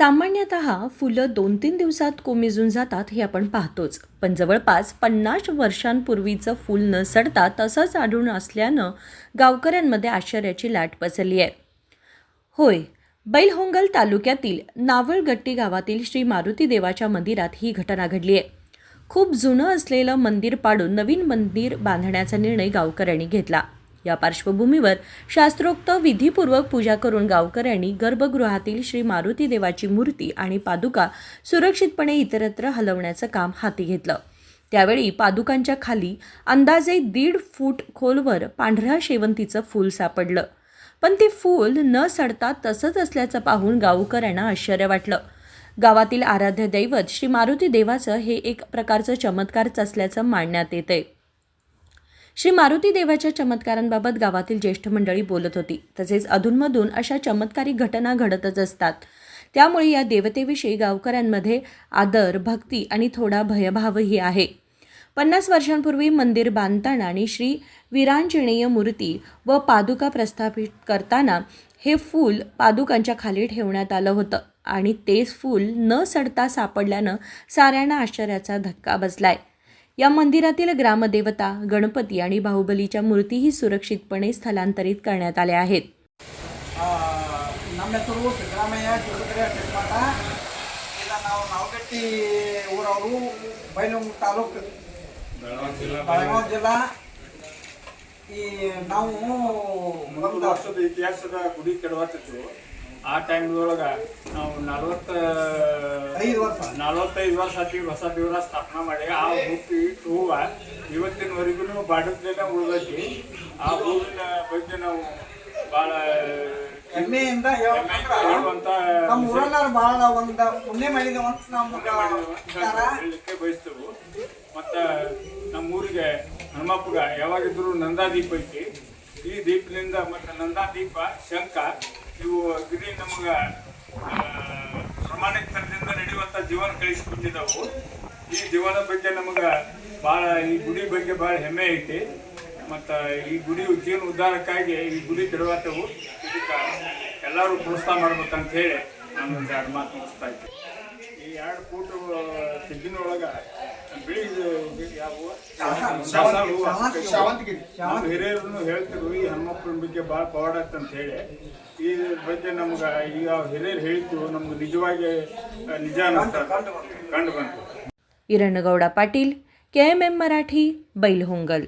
सामान्यतः फुलं दोन तीन दिवसात कोमेजून जातात हे आपण पाहतोच. पण जवळपास पन्नास वर्षांपूर्वीचं फूल न सडता तसंच आढळून असल्यानं गावकऱ्यांमध्ये आश्चर्याची लाट पसरली आहे. होय बैलहोंगल तालुक्यातील नावळगट्टी गावातील श्री मारुती देवाच्या मंदिरात ही घटना घडली आहे. खूप जुनं असलेलं मंदिर पाडून नवीन मंदिर बांधण्याचा निर्णय गावकऱ्यांनी घेतला. या पार्श्वभूमीवर शास्त्रोक्त विधीपूर्वक पूजा करून गावकऱ्यांनी गर्भगृहातील श्री मारुती देवाची मूर्ती आणि पादुका सुरक्षितपणे इतरत्र हलवण्याचं काम हाती घेतलं. त्यावेळी पादुकांच्या खाली अंदाजे दीड फूट खोलवर पांढऱ्या शेवंतीचं फूल सापडलं. पण ते फूल न सडता तसंच असल्याचं पाहून गावकऱ्यांना आश्चर्य वाटलं. गावातील आराध्य दैवत श्री मारुती देवाचं हे एक प्रकारचं चमत्कारच असल्याचं मानण्यात येतंय. श्री मारुती देवाच्या चमत्कारांबाबत गावातील ज्येष्ठ मंडळी बोलत होती. तसेच अधूनमधून अशा चमत्कारी घटना घडतच असतात. त्यामुळे या देवतेविषयी गावकऱ्यांमध्ये आदर भक्ती आणि थोडा भयभावही आहे. पन्नास वर्षांपूर्वी मंदिर बांधताना आणि श्री विरांजनेय मूर्ती व पादुका प्रस्थापित करताना हे फूल पादुकांच्या खाली ठेवण्यात आलं होतं आणि तेच फूल न सडता सापडल्यानं साऱ्यांना आश्चर्याचा धक्का बसलाय. या मंदिरातील ग्रामदेवता गणपती आणि बाहुबलीच्या मूर्तीही सुरक्षितपणे स्थलांतरित करण्यात आल्या आहेत ಆ, ನಮ್ಮ ಹೆಸರು ಸಿದ್ದರಾಮಯ್ಯ ಚಿತ್ರದುರ್ಗ ಚಿಕ್ಕಮಠ ಈಗ ನಾವು ನಾವಗಟ್ಟಿ ಊರವರು ಬೈಲೂರು ತಾಲೂಕು ಬೆಳಗಾವಿ ಜಿಲ್ಲಾ ಈ ನಾವು ಒಂದು ಒಂದು ವರ್ಷದ ಇತಿಹಾಸದ ಗುಡಿ ಕೆಡವತ್ತಿತ್ತು ಆ ಟೈಮ್ದೊಳಗ ನಾವು ನಲವತ್ತ ಐದು ವರ್ಷ. ನಲ್ವತ್ತೈದು ವರ್ಷ ಹೊಸ ದೇವರ ಸ್ಥಾಪನಾ ಮಾಡಿ. ಆ ಮೂರ್ತಿ ಹೂವ ಇವತ್ತಿನವರೆಗೂ ಬಾಡದ್ಲೇನೆ ಉಳ್ದೈತಿ ಆ ಹೂವಿನ ಬಗ್ಗೆ ನಾವು ಭಾಳ ಹೆಮ್ಮೆಯಿಂದ ಹೇಳುವಂತ ನಮ್ಮ ಊರಲ್ಲ ಭಾಳ ಒಂದು ಪುಣ್ಯ ಮಾಡಿದ ಅಂತ ನಮ್ಗೆ ವಿಚಾರ. ಹೇಳಲಿಕ್ಕೆ ಬಯಸ್ತೇವೆ. ಮತ್ತು ನಮ್ಮ ಊರಿಗೆ ಹನುಮಪ್ಪಗ ಯಾವಾಗಿದ್ರು ನಂದಾದೀಪ ಐತಿ. ಈ ದೀಪದಿಂದ ಮತ್ತು ನಂದಾದೀಪ ಶಂಕ ಇವು ಗಿರಿ ನಮಗೆ ಪ್ರಮಾಣಿಕರದಿಂದ ನಡೆಯುವಂಥ ಜೀವನ ಕಳಿಸಿಕೊಟ್ಟಿದ್ದವು ಈ ಜೀವನ ಬಗ್ಗೆ ನಮಗೆ ಭಾಳ ಈ ಗುಡಿ ಬಗ್ಗೆ ಭಾಳ ಹೆಮ್ಮೆ ಐತಿ. ಮತ್ತು ಈ ಗುಡಿ ಜೀವನ ಉದ್ಧಾರಕ್ಕಾಗಿ ಈ ಗುಡಿ ಕೆಡವತ್ತವು ಇದಕ್ಕೆ ಎಲ್ಲರೂ ಪ್ರೋತ್ಸಾಹ ಮಾಡ್ಬೇಕಂತ ಹೇಳಿ ನಾನು ಒಂದು ಎರಡು ಮಾತು ಮುಗಿಸ್ತಾ ಇದ್ದೆ. ಈ ಎರಡು ಫೂಟು ತೆಗ್ಗಿನೊಳಗೆ ಬಿಳಿ ಯಾವ ಹಿರಿಯರು ಹೇಳ್ತಿದ್ರು ಈ ಹನುಮಪ್ಪನ ಬಗ್ಗೆ ಬಹಳ ಪವಾಡ ಅಂತ ಹೇಳಿ. ಈ ಬಗ್ಗೆ ನಮ್ಗ ಈಗ ಹಿರಿಯರು ಹೇಳ್ತೀವಿ ನಮ್ಗೆ ನಿಜವಾಗಿ ನಿಜ ಕಂಡು ಬಂತು. ಇರಣ್ಣಗೌಡ ಪಾಟೀಲ್, ಕೆಎಂಎಂ ಮರಾಠಿ, ಬೈಲಹೊಂಗಲ್.